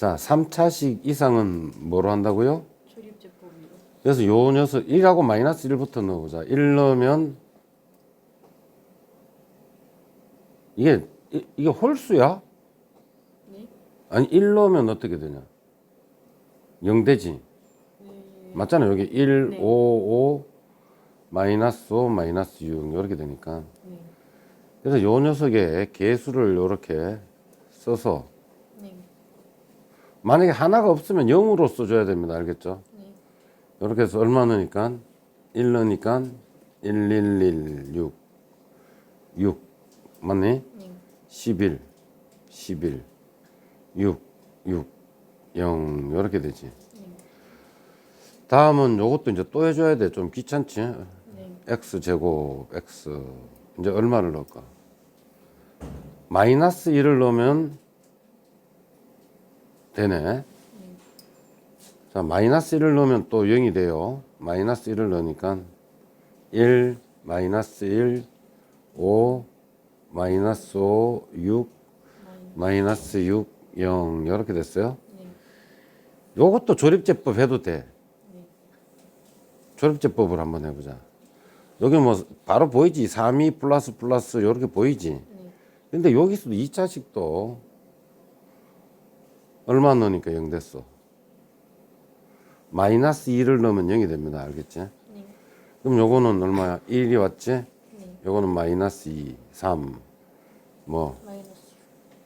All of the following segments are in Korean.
자, 3차식 이상은 뭐로 한다고요? 그래서 요 녀석 1하고 마이너스 1부터 넣어보자. 1 넣으면 이게 이, 이게 홀수야? 네. 아니 1 넣으면 어떻게 되냐? 0 되지. 네. 맞잖아. 여기 1, 네. 5, 5 마이너스 5 마이너스 6 이렇게 되니까. 네. 그래서 요 녀석의 개수를 이렇게 써서 네. 만약에 하나가 없으면 0으로 써줘야 됩니다. 알겠죠? 네. 이렇게 해서 얼마 넣으니까 1 넣으니까 1, 1, 1, 6 6 맞니? 네. 11 11 6 6 0 이렇게 되지 네. 다음은 요것도 이제 또 해줘야 돼 좀 귀찮지 네. x 제곱 x 이제 얼마를 넣을까 마이너스 1을 넣으면 되네 자 마이너스 1을 넣으면 또 0이 돼요 마이너스 1을 넣으니까 1 마이너스 1 5 마이너스 5 6 마이너스 6 0 이렇게 됐어요 네. 요것도 조립제법 해도 돼 네. 조립제법을 한번 해보자. 여기 뭐 바로 보이지? 3이 플러스 플러스 이렇게 보이지? 네. 근데 여기서도 2차식도 얼마 넣으니까 0 됐어? 마이너스 2를 넣으면 0이 됩니다. 알겠지? 네. 그럼 요거는 얼마야? 1이 왔지? 네. 요거는 마이너스 2, 3, 뭐 마이너스.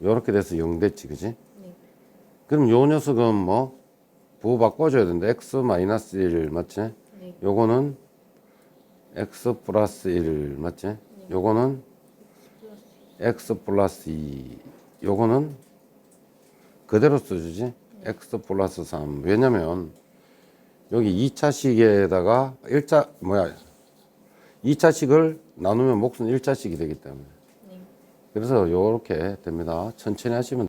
요렇게 돼서 0 됐지, 그지? 네. 그럼 요 녀석은 뭐 부호 바꿔줘야 된다. x 마이너스 1 맞지? 네. 요거는 x 플러스 1 맞지? 요거는 플러스. x 플러스 2 요거는 그대로 써주지? X 플러스 3 왜냐면 여기 2차식에다가 1차 뭐야 2차식을 나누면 몫은 1차식이 되기 때문에. 네. 그래서 요렇게 됩니다. 천천히 하시면